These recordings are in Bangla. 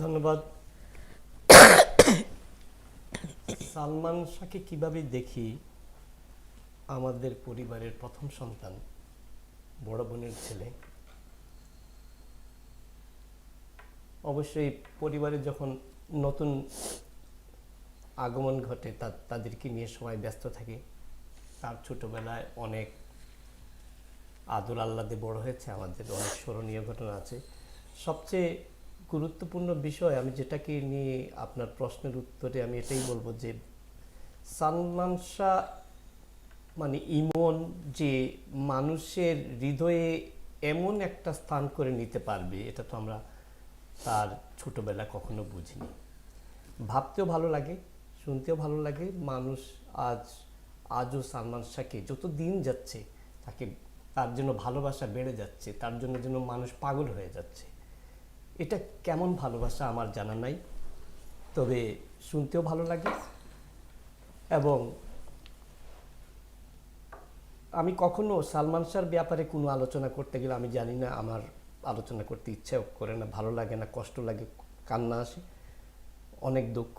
ধন্যবাদ। সালমান শাহকে কীভাবে দেখি? আমাদের পরিবারের প্রথম সন্তান, বড় বোনের ছেলে। অবশ্যই পরিবারে যখন নতুন আগমন ঘটে, তা, তাদেরকে নিয়ে সবাই ব্যস্ত থাকে। তার ছোটবেলায় অনেক আদর আল্লাদে বড় হয়েছে। আমাদের অনেক স্মরণীয় ঘটনা আছে। সবচেয়ে গুরুত্বপূর্ণ বিষয়, আমি যেটাকে নিয়ে আপনার প্রশ্নের উত্তরে আমি এটাই বলব যে, সালমান শাহ মানে ইমন যে মানুষের হৃদয়ে এমন একটা স্থান করে নিতে পারবে, এটা তো আমরা তার ছোটবেলা কখনো বুঝিনি। ভাবতেও ভালো লাগে, শুনতেও ভালো লাগে, মানুষ আজ, আজও সালমান শাহকে যত দিন যাচ্ছে তাকে তার জন্য ভালোবাসা বেড়ে যাচ্ছে, তার জন্য যেন মানুষ পাগল হয়ে যাচ্ছে। এটা কেমন ভালোবাসা আমার জানা নাই, তবে শুনতেও ভালো লাগে। এবং আমি কখনো সালমান শাহর ব্যাপারে কোনো আলোচনা করতে গেলে আমি জানি না, আমার আলোচনা করতে ইচ্ছেও করে না, ভালো লাগে না, কষ্ট লাগে, কান্না আসে, অনেক দুঃখ।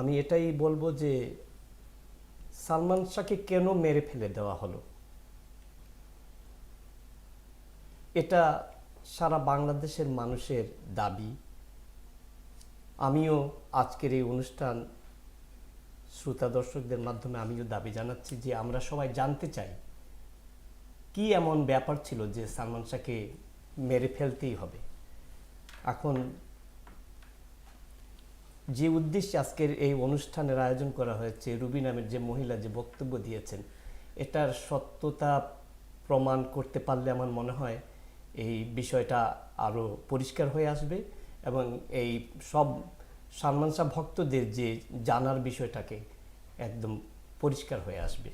আমি এটাই বলব যে সালমান শাহকে কেন মেরে ফেলে দেওয়া হলো? এটা সারা বাংলাদেশের মানুষের দাবি, আমিও আজকের এই অনুষ্ঠান শ্রোতা দর্শকদের মাধ্যমে আমিও দাবি জানাচ্ছি যে আমরা সবাই জানতে চাই, কি এমন ব্যাপার ছিল যে সালমান শাহকে মেরে ফেলতেই হবে? এখন যে উদ্দেশ্যে আজকের এই অনুষ্ঠানের আয়োজন করা হয়েছে, রুবি নামের যে মহিলা যে বক্তব্য দিয়েছেন, এটার সত্যতা প্রমাণ করতে পারলে আমার মনে হয় এই বিষয়টা আরও পরিষ্কার হয়ে আসবে এবং এই সব সালমান শাহ ভক্তদের যে জানার বিষয়টাকে একদম পরিষ্কার হয়ে আসবে।